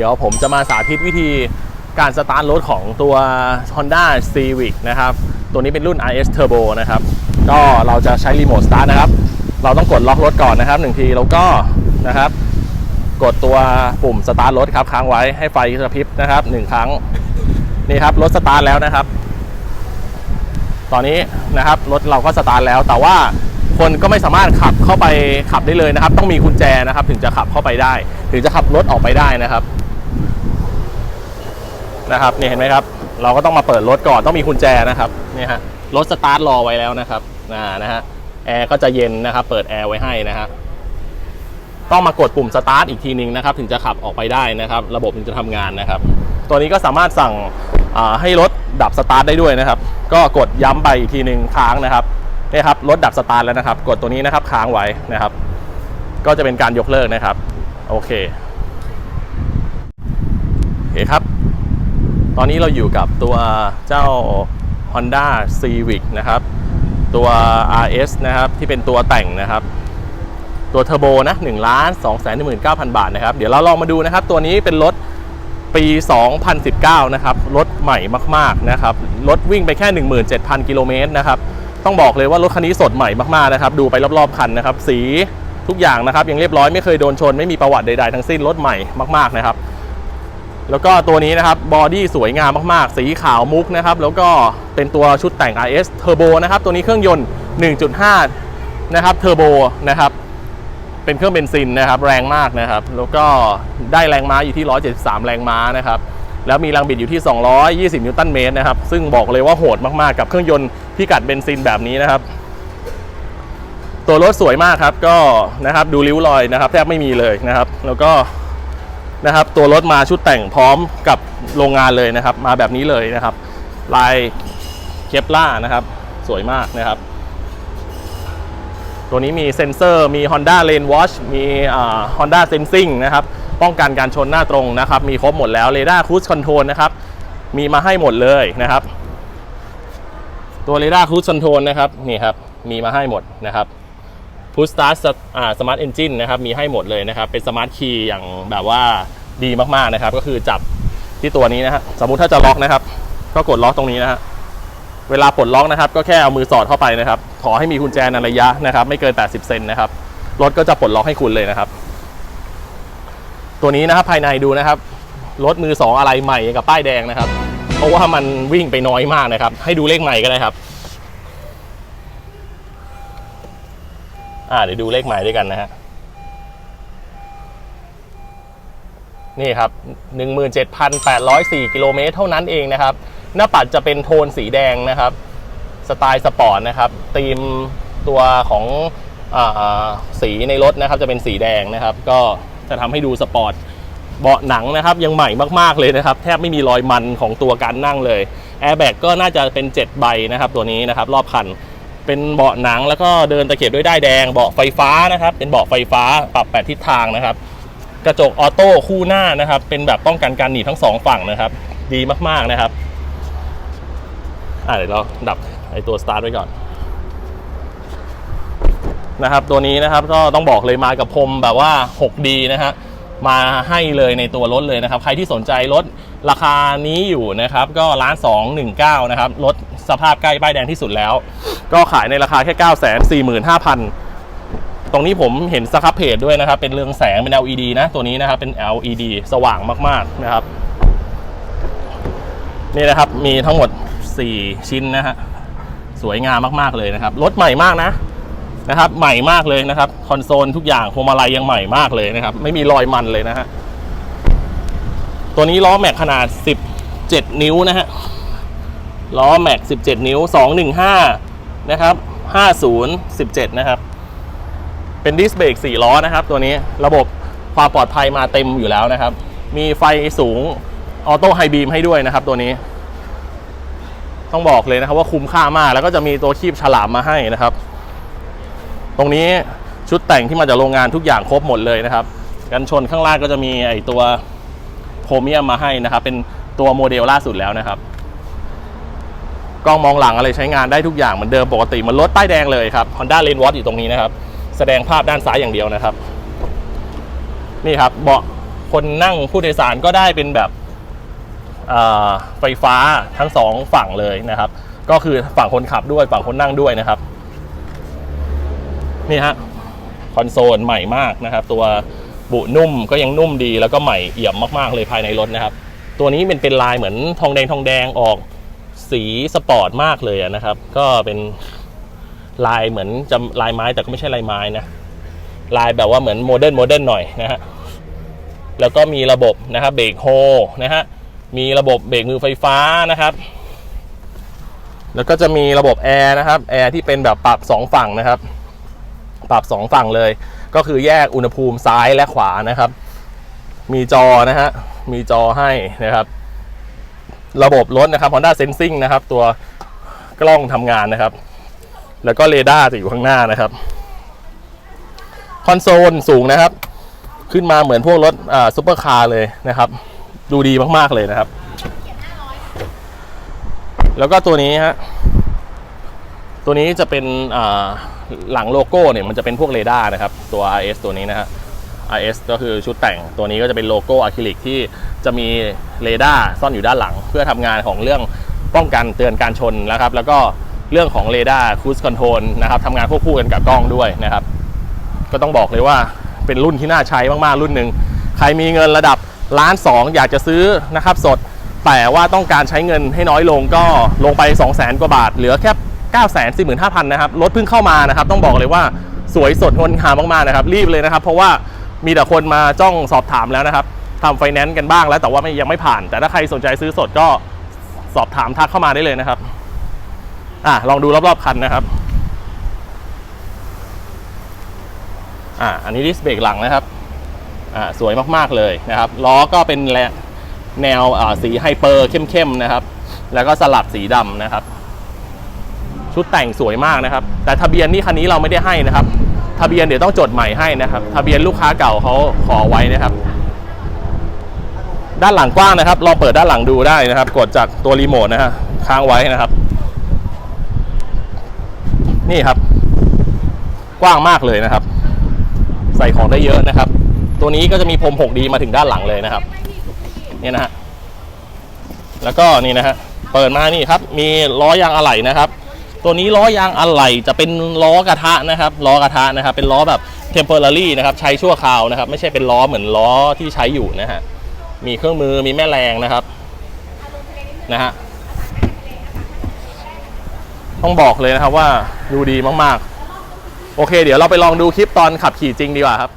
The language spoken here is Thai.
ดี๋ยวผมจะมาสาธิตวิธีการสตาร์ทรถของตัว Honda Civic นะครับ ตัวนี้เป็นรุ่น RS Turbo นะครับ ก็เราจะใช้รีโมทสตาร์ทนะครับ เราต้องกดล็อกรถก่อนนะครับหนึ่งทีแล้วก็นะครับ กดตัวปุ่มสตาร์ทรถครับค้างไว้ให้ไฟกระพริบนะครับหนึ่งครั้งนี่ครับรถสตาร์ทแล้วนะครับ ตอนนี้นะครับรถเราก็สตาร์ทแล้ว แต่ว่าคนก็ไม่สามารถขับเข้าไปขับได้เลยนะครับ ต้องมีกุญแจนะครับ ถึงจะขับเข้าไปได้ ถึงจะขับรถออกไปได้นะครับ นะครับนี่เห็นไหมครับ เราก็ต้องมาเปิดรถก่อนต้องมีกุญแจนะครับนี่ฮะรถสตาร์ทรอไว้แล้วนะครับนะนะฮะแอร์ก็จะเย็นนะครับ เปิดแอร์ไว้ให้นะฮะต้องมากดปุ่มสตาร์ทอีกทีนึงนะครับ ถึงจะขับออกไปได้นะครับ ระบบถึงจะทำงานนะครับ ตัวนี้ก็สามารถสั่งให้รถดับสตาร์ทได้ด้วยนะครับ ก็กดย้ำไปอีกทีหนึ่งค้างนะครับนี่ครับรถดับสตาร์ทแล้วนะครับ กดตัวนี้นะครับค้างไว้นะครับ ก็จะเป็นการยกเลิกนะครับ โอเคโอเคครับ อนนี้เราอยู่กับตัวเจ้า Honda Civic นะครับ ตัว RS นะครับ ที่เป็นตัวแต่งนะครับ ตัวเทอร์โบนะ1ล้าน2 1 9 0 0 0บาทนะครับ เดี๋ยวเราลองมาดูนะครับ ตัวนี้เป็นรถปี 2019 นะครับ รถใหม่มาก ๆ นะครับ รถวิ่งไปแค่ 17,000 กิโลเมตรนะครับ ต้องบอกเลยว่ารถคันนี้สดใหม่มาก ๆ นะครับ ดูไปรอบ ๆ คันนะครับ สีทุกอย่างนะครับ ยังเรียบร้อยไม่เคยโดนชน ไม่มีประวัติใด ๆ ทั้งสิ้น รถใหม่มาก ๆ นะครับ แล้วก็ตัวนี้นะครับบอดี้สวยงามมากๆ สีขาวมุกนะครับ แล้วก็เป็นตัวชุดแต่ง RS Turbo นะครับ ตัวนี้เครื่องยนต์ 1.5 นะครับเทอร์โบนะครับ เป็นเครื่องเบนซินนะครับ แรงมากนะครับ แล้วก็ได้แรงม้าอยู่ที่ 173 แรงม้านะครับ แล้วมีแรงบิดอยู่ที่ 220 นิวตันเมตรนะครับ ซึ่งบอกเลยว่าโหดมากๆ กับเครื่องยนต์พิกัดเบนซินแบบนี้นะครับ ตัวรถสวยมากครับ ก็นะครับดูริ้วรอยนะครับ แทบไม่มีเลยนะครับ แล้วก็ นะครับ ตัวรถมาชุดแต่งพร้อมกับโรงงานเลยนะครับ มาแบบนี้เลยนะครับ ลายเคปล่านะครับ สวยมากนะครับ ตัวนี้มีเซ็นเซอร์ มี Honda Lane Watch มีอ่า Honda Sensing นะครับ ป้องกันการชนหน้าตรงนะครับ มีครบหมดแล้ว Radar Cruise Control นะครับ มีมาให้หมดเลยนะครับ ตัว Radar Cruise Control นะครับ นี่ครับ มีมาให้หมดนะครับ Push Start อ่า Smart Engine นะครับมีให้หมดเลยนะครับ เป็น Smart Key อย่างแบบว่าดีมากๆนะครับ ก็คือจับที่ตัวนี้นะฮะสมมุติถ้าจะล็อกนะครับ ก็กดล็อกตรงนี้นะฮะเวลาปลดล็อกนะครับ ก็แค่เอามือสอดเข้าไปนะครับ ขอให้มีกุญแจในระยะนะครับ ไม่เกิน 80 เซนนะครับรถก็จะปลดล็อกให้คุณเลยนะครับ ตัวนี้นะครับภายในดูนะครับรถมือสองอะไรใหม่กับป้ายแดงนะครับ เพราะว่ามันวิ่งไปน้อยมากนะครับ ให้ดูเลขใหม่ก็ได้ครับ อ่าเดี๋ยวดูเลขหม่ด้วยกันนะฮะนี่ครับ 17,804 กิโลเมตรเท่านั้นเองนะครับ หน้าปัดจะเป็นโทนสีแดงนะครับ สไตล์สปอร์ตนะครับธีมตัวของอาสีในรถนะครับ จะเป็นสีแดงนะครับ ก็จะทำให้ดูสปอร์ต เบาะหนังนะครับ ยังใหม่มากๆเลยนะครับ แทบไม่มีรอยมันของตัวการนั่งเลย แอร์แบ็กก็น่าจะเป็น 7 ใบนะครับ ตัวนี้นะครับ รอบคัน เป็นเบาะหนังแล้วก็เดินตะเข็บด้วยด้ายแดงเบาะไฟฟ้านะครับ เป็นเบาะไฟฟ้าปรับแปดทิศทางนะครับ กระจกออโต้คู่หน้านะครับ เป็นแบบป้องกันการหนีบทั้งสองฝั่งนะครับ ดีมากๆนะครับอ่าเดี๋ยวเราดับไอตัวสตาร์ทไว้ก่อนนะครับ ตัวนี้นะครับก็ต้องบอกเลยมากับพรมแบบว่า 6D นะฮะ มาให้เลยในตัวรถเลยนะครับ ใครที่สนใจรถราคานี้อยู่นะครับ ก็ล้าน219นะครับรถสภาพใกล้ป้ายแดงที่สุดแล้ว ก็ขายในราคาแค่9 4 5 0 0 0ตรงนี้ผมเห็นสครับเพจด้วยนะครับ เป็นเรืองแสงเป็น LED นะ ตัวนี้นะครับเป็น LED สว่างมาก ๆ นะครับ นี่นะครับมีทั้งหมด 4 ชิ้นนะฮะสวยงามมาก ๆ เลยนะครับ รถใหม่มากนะ นะครับ ใหม่มากเลยนะครับ คอนโซลทุกอย่างพวงมาลัยยังใหม่มากเลยนะครับ ไม่มีรอยมันเลยนะฮะตัวนี้ล้อแม็กขนาด 17 นิ้วนะฮะล้อแม็ก 17 นิ้ว 215 นะครับ 50 17 นะครับ เป็นดิสเบรก4ล้อนะครับ ตัวนี้ระบบความปลอดภัยมาเต็มอยู่แล้วนะครับ มีไฟสูงออโต้ไฮบีมให้ด้วยนะครับ ตัวนี้ ต้องบอกเลยนะครับว่าคุ้มค่ามากแล้วก็จะมีตัวคีบฉลามมาให้นะครับ ตรงนี้ชุดแต่งที่มาจากโรงงานทุกอย่างครบหมดเลยนะครับ กันชนข้างล่างก็จะมีไอตัวโครเมียมมาให้นะครับ เป็นตัวโมเดลล่าสุดแล้วนะครับกล้องมองหลังอะไรใช้งานได้ทุกอย่างเหมือนเดิมปกติมันรถป้ายแดงเลยครับ Honda Lane Watch อยู่ตรงนี้นะครับ แสดงภาพด้านซ้ายอย่างเดียวนะครับ นี่ครับเบาะคนนั่งผู้โดยสารก็ได้เป็นแบบไฟฟ้าทั้งสองฝั่งเลยนะครับ ก็คือฝั่งคนขับด้วยฝั่งคนนั่งด้วยนะครับ นี่ฮะคอนโซลใหม่มากนะครับ ตัวบุนุ่มก็ยังนุ่มดีแล้วก็ใหม่เอี่ยมมากๆเลยภายในรถนะครับ ตัวนี้เป็นเป็นลายเหมือนทองแดงทองแดงออกสีสปอร์ตมากเลยนะครับ ก็เป็นลายเหมือนจะลายไม้แต่ก็ไม่ใช่ลายไม้นะลายแบบว่าเหมือนโมเดิร์นโมเดิร์นหน่อยนะฮะแล้วก็มีระบบนะครับเบรกโฮนะฮะมีระบบเบรกมือไฟฟ้านะครับ แล้วก็จะมีระบบแอร์นะครับแอร์ที่เป็นแบบปรับสองฝั่งนะครับ ปรับสองฝั่งเลย ก็คือแยกอุณหภูมิซ้ายและขวานะครับ มีจอนะฮะ มีจอให้นะครับ ระบบรถนะครับ Honda Sensing นะครับ ตัวกล้องทำงานนะครับ แล้วก็เรดาร์จะอยู่ข้างหน้านะครับคอนโซลสูงนะครับ ขึ้นมาเหมือนพวกรถอ่าซุปเปอร์คาร์เลยนะครับ ดูดีมากๆเลยนะครับ แล้วก็ตัวนี้ฮะ ตัวนี้จะเป็นหลังโลโก้เนี่ยมันจะเป็นพวกเรดาร์นะครับ ตัว RS ตัวนี้นะฮะ RS ก็คือชุดแต่งตัวนี้ก็จะเป็นโลโก้อะคริลิกที่จะมีเรดาร์ซ่อนอยู่ด้านหลัง เพื่อทำงานของเรื่องป้องกันเตือนการชนนะครับ แล้วก็เรื่องของเรดาร์คูสคอนโทรลนะครับทำงานควบคู่กันกับกล้องด้วยนะครับ ก็ต้องบอกเลยว่าเป็นรุ่นที่น่าใช้มากๆรุ่นหนึ่งใครมีเงินระดับล้านสองอยากจะซื้อนะครับสดแต่ว่าต้องการใช้เงินให้น้อยลงก็ลงไป 2 0 0 0 0 0 กว่าบาท เหลือแค่ 9 4 5 0 0 0นะครับรถเพิ่งเข้ามานะครับ ต้องบอกเลยว่าสวยสดงดงามมากๆนะครับ รีบเลยนะครับ เพราะว่ามีแต่คนมาจ้องสอบถามแล้วนะครับทำไฟแนนซ์กันบ้างแล้วแต่ว่ายังไม่ผ่าน แต่ถ้าใครสนใจซื้อสดก็สอบถามทักเข้ามาได้เลยนะครับอะลองดูรอบๆคันนะครับอ่าอันนี้ดิสเบรกหลังนะครับอ่าสวยมากๆเลยนะครับล้อก็เป็นแนวแนวอ่าสีไฮเปอร์เข้มๆนะครับ แล้วก็สลับสีดำนะครับ ชุดแต่งสวยมากนะครับ แต่ทะเบียนนี่คันนี้เราไม่ได้ให้นะครับ ทะเบียนเดี๋ยวต้องจดใหม่ให้นะครับ ทะเบียนลูกค้าเก่าเขาขอไว้นะครับ ด้านหลังกว้างนะครับลองเปิดด้านหลังดูได้นะครับ กดจากตัวรีโมทนะฮะค้างไว้นะครับ นี่ครับ กว้างมากเลยนะครับ ใส่ของได้เยอะนะครับ ตัวนี้ก็จะมีพรม 6D มาถึงด้านหลังเลยนะครับ เนี่ยนะฮะแล้วก็นี่นะฮะเปิดมานี่ครับ มีล้อยางอะไหล่นะครับ ตัวนี้ล้อยางอะไหล่จะเป็นล้อกระทะนะครับล้อกระทะนะครับ เป็นล้อแบบ temporary นะครับใช้ชั่วคราวนะครับ ไม่ใช่เป็นล้อเหมือนล้อที่ใช้อยู่นะฮะมีเครื่องมือมีแม่แรงนะครับนะฮะต้องบอกเลยนะครับว่าดูดีมากๆ โอเค เดี๋ยวเราไปลองดูคลิปตอนขับขี่จริงดีกว่าครับ